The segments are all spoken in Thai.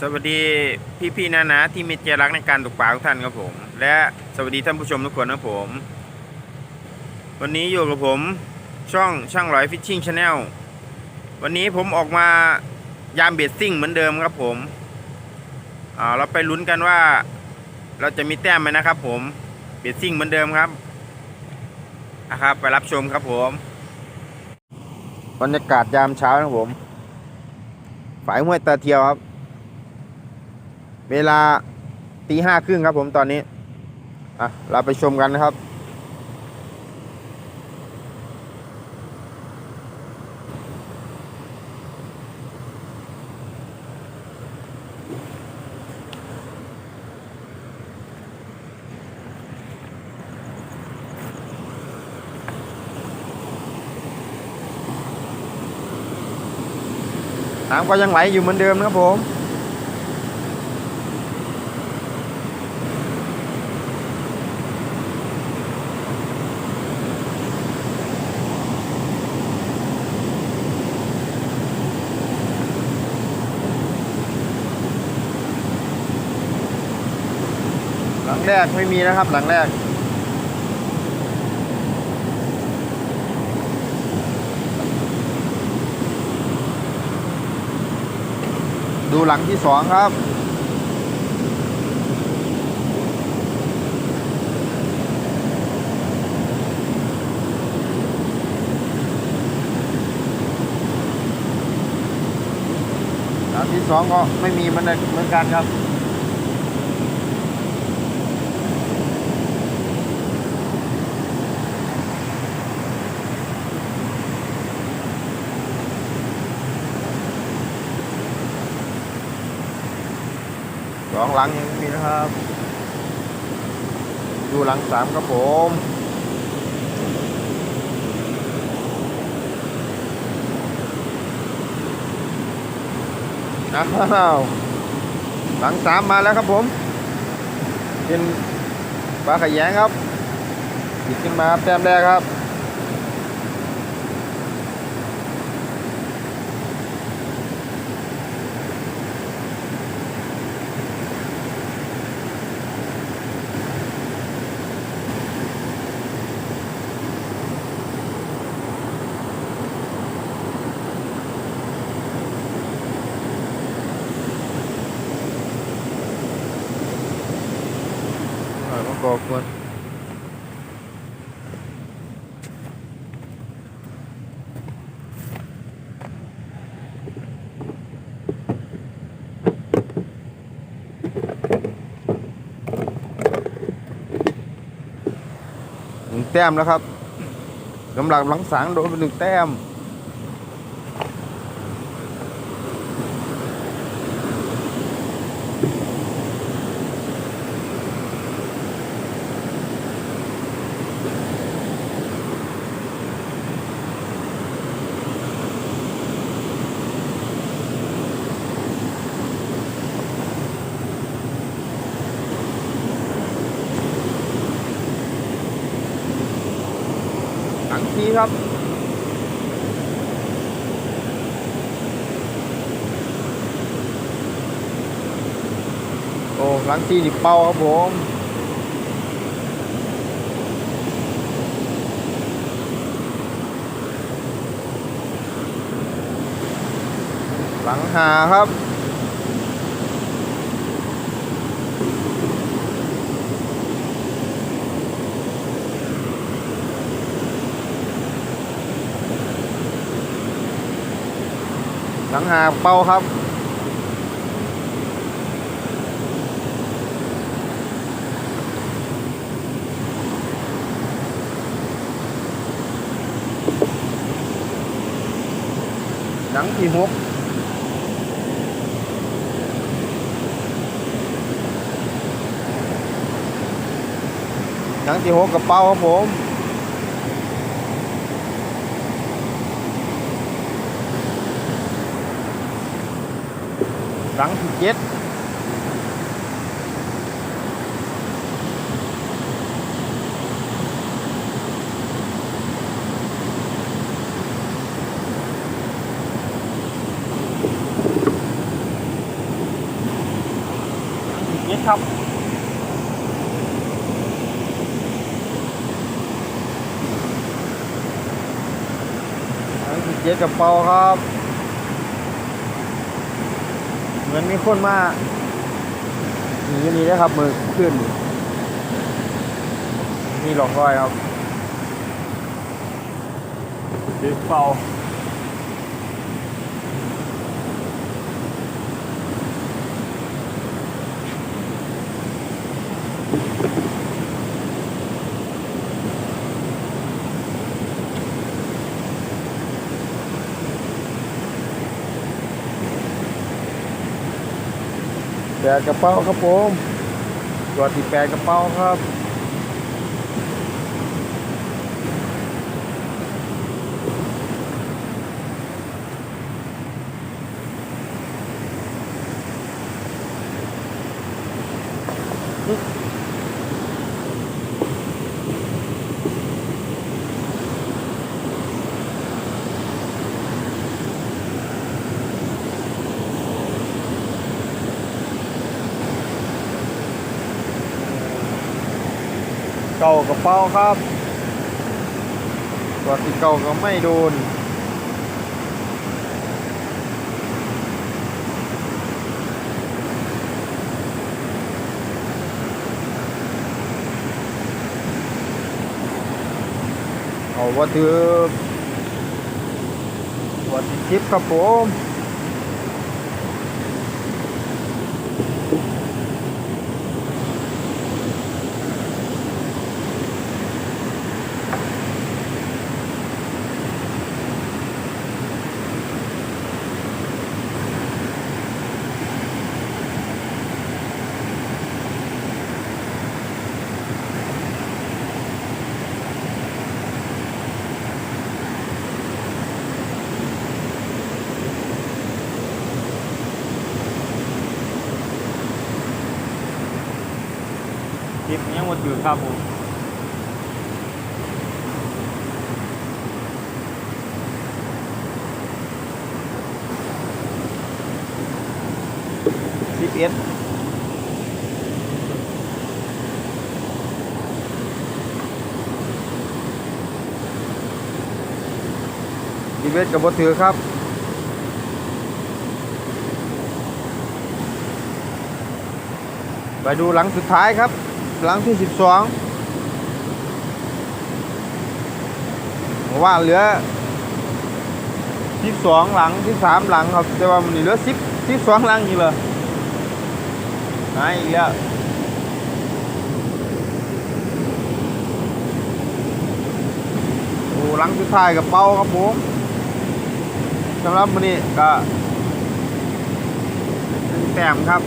สวัสดีพี่พี่ๆนานาที่มีใจรักในการตกปลาทุกท่านครับผม และสวัสดีท่านผู้ชมทุกคนครับผม วันนี้อยู่กับผมช่องช่างลอยฟิชชิ่งชาแนลวันนี้ผมออกมายามเบสซิ่งเหมือนเดิมครับผมเราไปลุ้นกันว่าเราจะมีแต้มไหมนะครับผมเบสซิ่งเหมือนเดิมครับนะครับ ไปรับชมครับผมบรรยากาศยามเช้านะครับผมฝายห้วยตาเทียวครับ เวลาตีห้าครึ่งครับผมตอนนี้ อะ เราไปชมกันนะครับ น้ำก็ยังไหลอยู่เหมือนเดิมนะครับผม แรกไม่มีนะครับ หลังแรก ดูหลังที่สองครับหลังที่สองก็ไม่มีเหมือนเมือนกันครับ สองหลังยังมีนะครับดูหลังสามครับผมอ้าวหลังสามมาแล้วครับผม เป็นปลาขยงครับหยิบขึ้นมาครับแต้มแรกครับ อยมันก่อกวนหนึ่งแต้มแล้วครับกำลังหลังสางโดนไปหนึ่งแต้ม ครับ โอ้หลังทีนี่เป่าครับผมหลังหาครับ หลังหาเป่าครับหลังที่หกหลังที่หกกับเป่าครับผม หลังที่เจ็ดนี่ครับอันที่เจ็ดกระเป๋าครับ เห มือนมีคนมาหนีนี่นะครับ มือขึ้นมีหลอกรอยครับเจ็ดเป่า ดกระเป๋าครับผมตัวที่แปดกระเป๋าครับ เก่ากระเป๋าครับตัวที่เก่าก็ไม่โดนเอาว่าถือวันที่สิบครับผม คลิปยังหมดอยู่ครับผมสิบเอ็ดสิบเอ็ดกับบถือครับไปดูหลังสุดท้ายครับ หลังที่สิบสองว่าเหลือสิบสองหลังที่สามหลังครับแต่ว่ามันเหลือสิบสิบสองหลังอยู่เลยหายอีกแล้วโอ้หลังสุดท้ายกับเป้าครับผมสำหรับวันนี้ก็แต้มครับ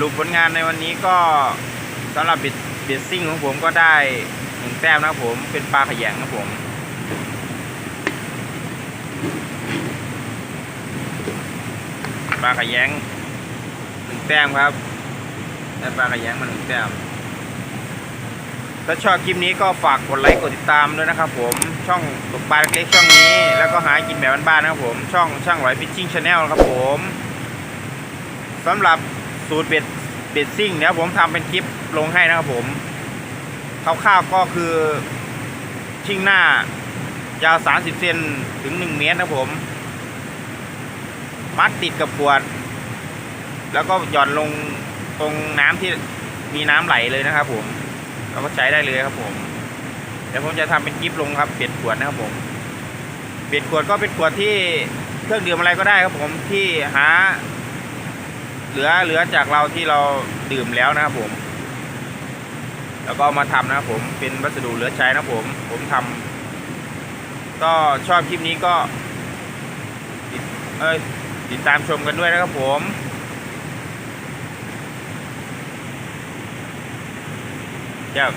รุปผลงานในวันนี้ก็สำหรับบิดบิดซิ่งของผมก็ได้หนึ่งแต้มนะครับผมเป็นปลาขยงครับผมปลาขยงหนึ่งแต้มครับได้ปลาขยงมาหนึ่งแต้มถ้าชอบคลิปนี้ก็ฝากกดไลค์กดติดตามด้วยนะครับผมช่องตกปลาเล็กช่องนี้ แล้วก็หากินแบบบ้านๆนะครับผมช่องช่างไหวฟิชชิ่งชาแนลครับผมสำหรับ สูตรเบ็ดเบ็ดซิ่งเดี๋ยวผมทำเป็นคลิปลงให้นะครับผมคร่าวๆก็คือชิ่งหน้ายาว30เซนถึง 1 เมตรนะผม มัดติดกับขวด แล้วก็หย่อนลงตรงน้ำที่มีน้ำไหลเลยนะครับผมเราก็ใช้ได้เลยครับผมเดี๋ยวผมจะทำเป็นกิฟลงครับเบ็ดขวดนะครับผมเบ็ดขวดก็เป็นขวดที่เครื่องดื่มอะไรก็ได้ครับผมที่หา เหลือเหลือจากเราที่เราดื่มแล้วนะครับผม แล้วก็มาทำนะครับผมเป็นวัสดุเหลือใช้นะผม ผมทำก็ชอบคลิปนี้ก็ติดเอ้ยติดตามชมกันด้วยนะครับผมเจ้า